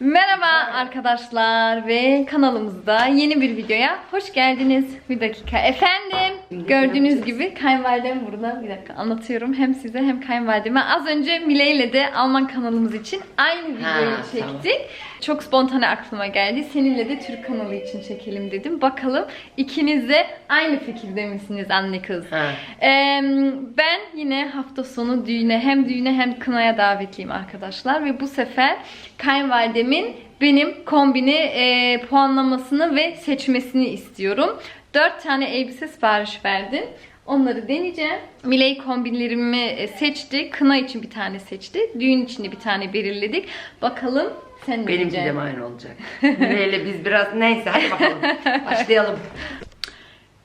Merhaba arkadaşlar ve kanalımızda yeni bir videoya hoş geldiniz. Bir dakika efendim. Gördüğünüz gibi kayınvalidem burada. Bir dakika anlatıyorum hem size hem kayınvalideme. Az önce Mile ile de Alman kanalımız için aynı videoyu Ha, çektik. Çok spontane aklıma geldi. Seninle de Türk kanalı için çekelim dedim. Bakalım ikiniz de aynı fikirde misiniz anne kız? Ha. Ee, ben yine hafta sonu düğüne hem düğüne hem kınaya davetliyim arkadaşlar ve bu sefer kayınvalidemin benim kombini e, puanlamasını ve seçmesini istiyorum. 4 tane elbise sipariş verdim. Onları deneyeceğim. Miley kombinlerimi e, seçti. Kına için bir tane seçti. Düğün için de bir tane belirledik. Bakalım sen ne Benimki de diyeceksin? aynı olacak. Mireyle biz biraz neyse hadi bakalım. Başlayalım.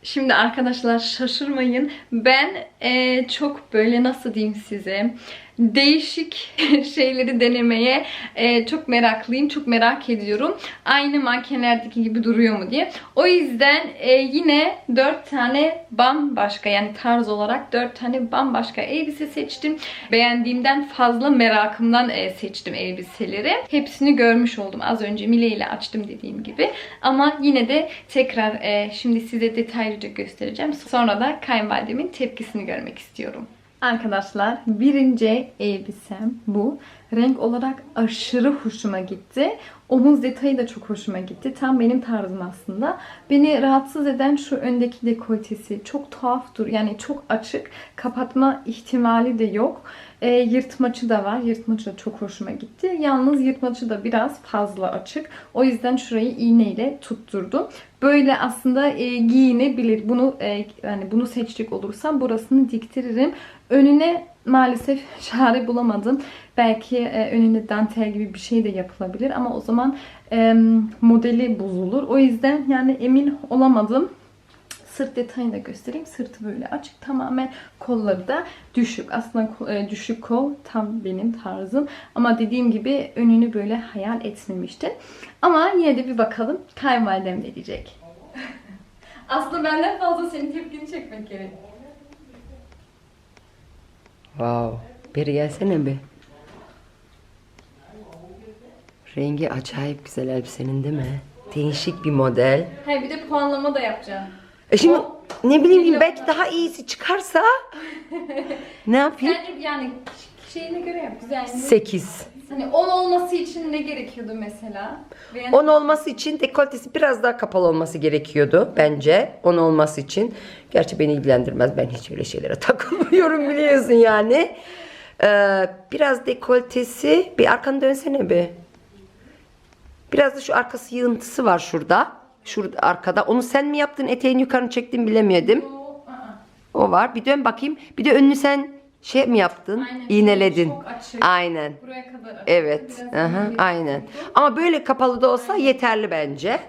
Şimdi arkadaşlar şaşırmayın. Ben eee, çok böyle nasıl diyeyim size değişik şeyleri denemeye eee, çok meraklıyım. Çok merak ediyorum. Aynı mankenlerdeki gibi duruyor mu diye. O yüzden eee, yine 4 tane bambaşka yani tarz olarak 4 tane bambaşka elbise seçtim. Beğendiğimden fazla merakımdan eee, seçtim elbiseleri. Hepsini görmüş oldum. Az önce Mile ile açtım dediğim gibi. Ama yine de tekrar eee, şimdi size detaylıca göstereceğim. Sonra da kayınvalidemin tepkisini görmek istiyorum. Arkadaşlar birinci elbisem bu. Renk olarak aşırı hoşuma gitti. Omuz detayı da çok hoşuma gitti. Tam benim tarzım aslında. Beni rahatsız eden şu öndeki dekoltesi. Çok tuhaf dur. Yani çok açık. Kapatma ihtimali de yok. E, yırtmacı da var. Yırtmacı da çok hoşuma gitti. Yalnız yırtmacı da biraz fazla açık. O yüzden şurayı iğneyle tutturdum. Böyle aslında e, giyinebilir. Bunu e, yani bunu seçecek olursam burasını diktiririm. Önüne maalesef şare bulamadım. Belki e, önüne dantel gibi bir şey de yapılabilir ama o zaman e, modeli bozulur. O yüzden yani emin olamadım. Sırt detayını da göstereyim. Sırtı böyle açık tamamen. Kolları da düşük. Aslında e, düşük kol tam benim tarzım. Ama dediğim gibi önünü böyle hayal etmemiştim. Ama yine de bir bakalım kayınvalidem ne diyecek. Aslında benden fazla senin tepkini çekmek gerek. Wow. Beri gelsene bir. Rengi acayip güzel elbisenin değil mi? Değişik bir model. Hayır bir de puanlama da yapacağım. E şimdi ne bileyim belki daha iyisi çıkarsa ne yapayım? Bence yani şeyine göre yap. Güzelliğine. 8. Hani 10 olması için ne gerekiyordu mesela? Beğen- 10 olması için dekoltesi biraz daha kapalı olması gerekiyordu bence. 10 olması için. Gerçi beni ilgilendirmez. Ben hiç öyle şeylere takılmıyorum biliyorsun yani. Ee, biraz dekoltesi. Bir arkanı dönsene bir. Biraz da şu arkası yığıntısı var şurada. Şurada arkada. Onu sen mi yaptın? Eteğini yukarı çektin bilemedim. Aa. O var. Bir dön bakayım. Bir de önünü sen şey mi yaptın? Aynen. İğneledin. Çok açık. Aynen. Buraya kadar açık. Evet. Biraz Aha, aynen. Ama böyle kapalı da olsa yeterli bence.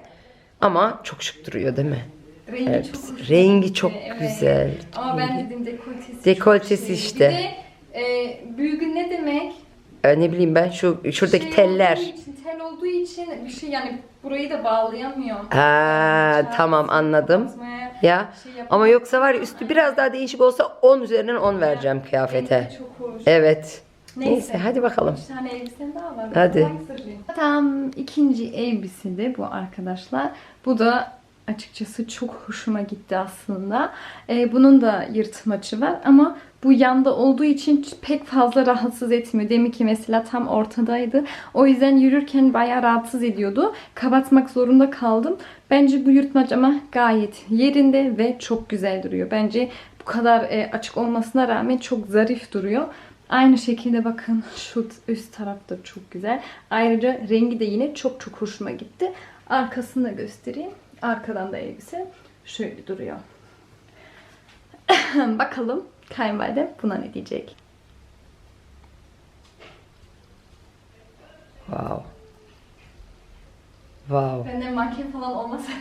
Ama çok şık duruyor değil mi? Rengi Evet, çok rengi çok evet. güzel. Ama ben dedim dekoltesi. Dekoltesi şey. işte. Bir de e, büyüğü ne demek? Ee, ne bileyim ben şu şuradaki Şey teller. İçin, tel olduğu için bir şey yani burayı da bağlayamıyorum. Ha, Yani tamam anladım. Ya şey ama yoksa var ya üstü biraz daha değişik olsa 10 üzerinden 10 vereceğim kıyafete. Çok hoş. Evet. Neyse hadi bakalım. Bir tane elbisen daha var. Hadi. Tam ikinci elbise de bu arkadaşlar. Bu da açıkçası çok hoşuma gitti aslında. Ee, bunun da yırtmacı var ama bu yanda olduğu için pek fazla rahatsız etmiyor. Demek ki mesela tam ortadaydı. O yüzden yürürken bayağı rahatsız ediyordu. Kapatmak zorunda kaldım. Bence bu yırtmaç ama gayet yerinde ve çok güzel duruyor. Bence bu kadar e, açık olmasına rağmen çok zarif duruyor. Aynı şekilde bakın şu üst taraf da çok güzel. Ayrıca rengi de yine çok çok hoşuma gitti. Arkasını da göstereyim. Arkadan da elbise şöyle duruyor. Bakalım kayınvalide buna ne diyecek? Wow. Wow. Benden manken falan olmasa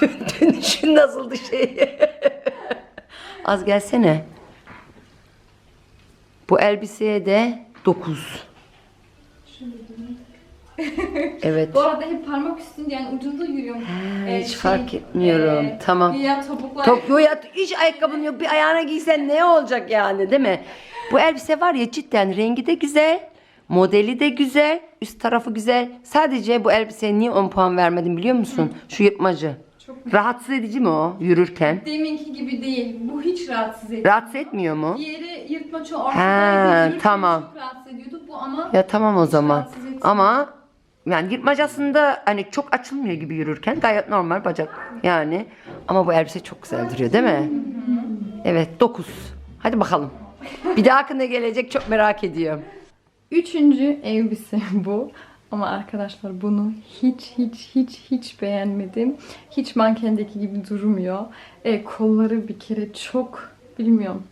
Dönüşün nasıldı şey? Az gelsene. Bu elbiseye de 9. Evet. Bu arada hep parmak üstünde yani ucunda yürüyorum. Ee, hiç fark etmiyorum. Tamam. Ya topuklar. Tokyo ya hiç ayakkabın yok bir ayağına giysen ne olacak yani değil mi? Bu elbise var ya cidden rengi de güzel. Modeli de güzel. Üst tarafı güzel. Sadece bu elbiseye niye 10 puan vermedim biliyor musun? Şu yırtmacı. Çok Rahatsız edici mi o yürürken? Deminki gibi değil. Bu hiç rahatsız etmiyor. Rahatsız etmiyor mu? Diğeri yırtmaçı ortadaydı. Yürürken tamam. Çok rahatsız ediyordu. Bu ama Ya tamam o zaman. Ama yani yırtmacasında hani çok açılmıyor gibi yürürken gayet normal bacak yani. Ama bu elbise çok güzel duruyor değil mi? Evet 9. Hadi bakalım. Bir dahaki ne gelecek çok merak ediyorum. Üçüncü elbise bu. Ama arkadaşlar bunu hiç hiç hiç hiç beğenmedim. Hiç mankendeki gibi durmuyor. E, kolları bir kere çok bilmiyorum.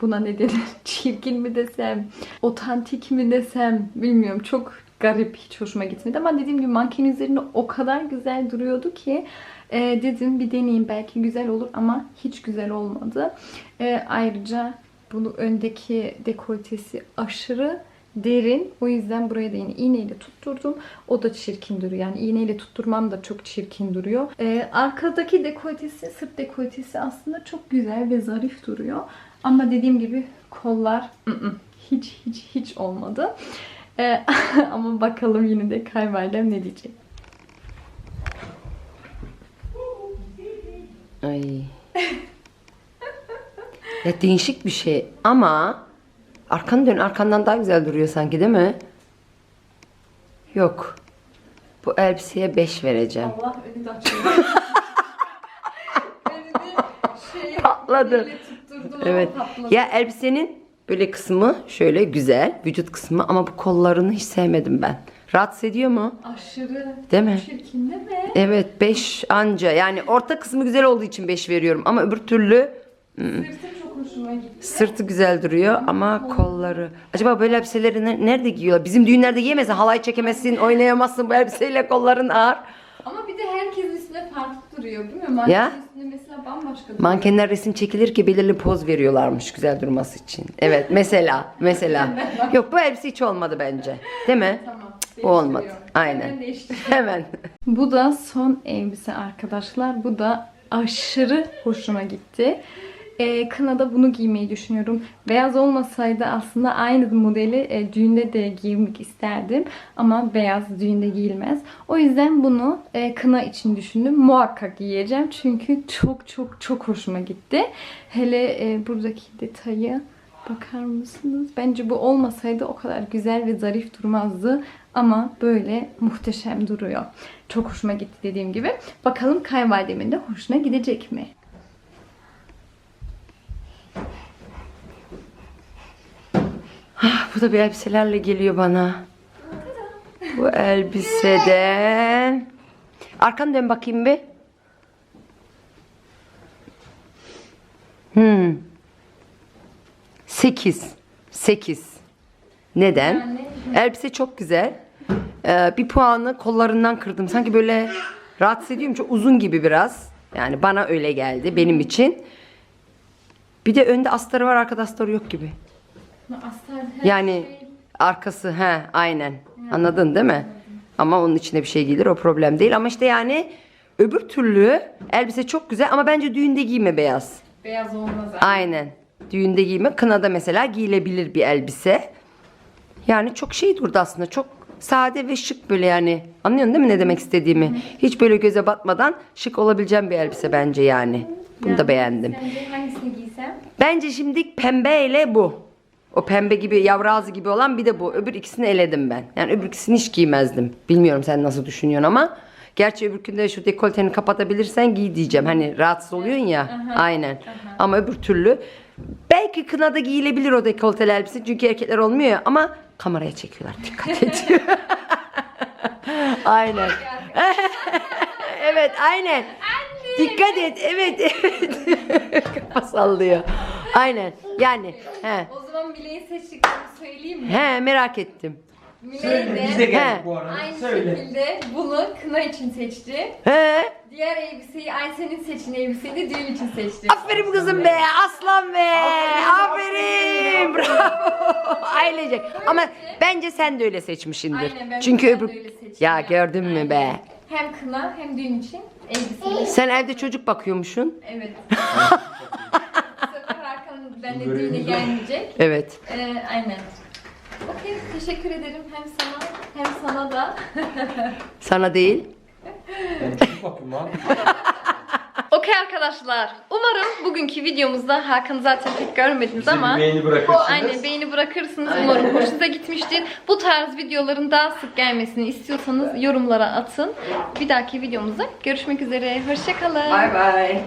Buna ne denir? Çirkin mi desem? Otantik mi desem? Bilmiyorum. Çok garip. Hiç hoşuma gitmedi. Ama dediğim gibi manken üzerinde o kadar güzel duruyordu ki e, dedim bir deneyeyim. Belki güzel olur ama hiç güzel olmadı. E, ayrıca bunu öndeki dekoltesi aşırı derin. O yüzden buraya da yine iğneyle tutturdum. O da çirkin duruyor. Yani iğneyle tutturmam da çok çirkin duruyor. Ee, arkadaki dekoltesi, sırt dekoltesi aslında çok güzel ve zarif duruyor. Ama dediğim gibi kollar ı-ı, hiç hiç hiç olmadı. Ee, ama bakalım yine de kayvalidem ne diyecek. Ay. Ya değişik bir şey ama arkanı dön arkandan daha güzel duruyor sanki değil mi? Yok. Bu elbiseye 5 vereceğim. Allah önü de açıyor. Önünü şey Patladı. Evet. Ya elbisenin böyle kısmı şöyle güzel vücut kısmı ama bu kollarını hiç sevmedim ben. Rahatsız ediyor mu? Aşırı Değil mi? çirkin değil mi? Evet 5 anca yani orta kısmı güzel olduğu için 5 veriyorum ama öbür türlü Sırtım çok hoşuma gitti. Sırtı güzel duruyor ama kolları. Acaba böyle elbiseleri ne- nerede giyiyorlar? Bizim düğünlerde giyemezsin, halay çekemezsin, oynayamazsın bu elbiseyle kolların ağır. Ama bir de herkesin üstüne farklı duruyor değil mi? Mankenin Ya. üstünde mesela bambaşka duruyor. Mankenler resim çekilir ki belirli poz veriyorlarmış güzel durması için. Evet mesela, mesela. Yok bu elbise hiç olmadı bence. Değil mi? Tamam. Bu olmadı. değiştiriyor. Aynen. Hemen değiştiriyor. Hemen. Bu da son elbise arkadaşlar. Bu da aşırı hoşuma gitti. Ee, kınada bunu giymeyi düşünüyorum. Beyaz olmasaydı aslında aynı modeli e, düğünde de giymek isterdim. Ama beyaz düğünde giyilmez. O yüzden bunu e, kına için düşündüm. Muhakkak giyeceğim. Çünkü çok çok çok hoşuma gitti. Hele e, buradaki detayı bakar mısınız? Bence bu olmasaydı o kadar güzel ve zarif durmazdı. Ama böyle muhteşem duruyor. Çok hoşuma gitti dediğim gibi. Bakalım kayvalidemin de hoşuna gidecek mi? Ah, bu da bir elbiselerle geliyor bana. Bu elbisede. Arkanı dön bakayım bir. Hmm. 8. 8. Neden? Elbise çok güzel. Ee, bir puanı kollarından kırdım. Sanki böyle rahatsız ediyorum. Çok uzun gibi biraz. Yani bana öyle geldi benim için. Bir de önde astarı var arkada astarı yok gibi. Her Yani şey- arkası he aynen. Anladın değil mi? Ama onun içine bir şey gelir o problem değil. Ama işte yani öbür türlü elbise çok güzel ama bence düğünde giyme beyaz. beyaz olmaz. abi. Aynen. Düğünde giyme. Kınada mesela giyilebilir bir elbise. Yani çok şey durdu aslında. Çok sade ve şık böyle yani. Anlıyorsun değil mi ne demek istediğimi? Hiç böyle göze batmadan şık olabileceğim bir elbise bence yani. Bunu da Yani beğendim. Sence hangisini giysem? Bence şimdi pembe ile bu. O pembe gibi yavru ağzı gibi olan bir de bu. Öbür ikisini eledim ben. Yani öbür ikisini hiç giymezdim. Bilmiyorum sen nasıl düşünüyorsun ama. Gerçi öbürkünde şu dekolteni kapatabilirsen giy diyeceğim. Hani rahatsız oluyorsun ya. Aynen. Ama öbür türlü belki kınada giyilebilir o dekolteli elbise. Çünkü erkekler olmuyor ya. Ama kameraya çekiyorlar. Dikkat et. aynen. evet aynen. Dikkat et. Evet evet. Kafa sallıyor. Aynen. Yani. He. Mile'yi seçtiklerini söyleyeyim mi? He merak ettim. Miley Biz de de geldik He. bu arada. aynı Söyle. şekilde bunu kına için seçti. He. Diğer elbiseyi Aysen'in seçtiğin elbiseyi de düğün için seçti. Aferin kızım be. Aslan be. Aferin. Bravo. Ailecek. Ama bence sen de öyle seçmişsindir. Aynen, ben Çünkü de öbür... öyle seçtim Ya ya. gördün mü be. Hem kına hem düğün için elbiseyi. Sen evde çocuk bakıyormuşsun. Evet. Hakan düğüne gelmeyecek. Evet. Ee, aynen. Okey, teşekkür ederim hem sana hem sana da. Sana değil. Ben çok. Okey arkadaşlar. Umarım bugünkü videomuzda Hakan'ı zaten pek görmediniz ama beğeni bırakırsınız. Aynen beğeni bırakırsınız. Umarım hoşunuza gitmiştir. Bu tarz videoların daha sık gelmesini istiyorsanız yorumlara atın. Bir dahaki videomuzda görüşmek üzere. Hoşçakalın. Bay bay.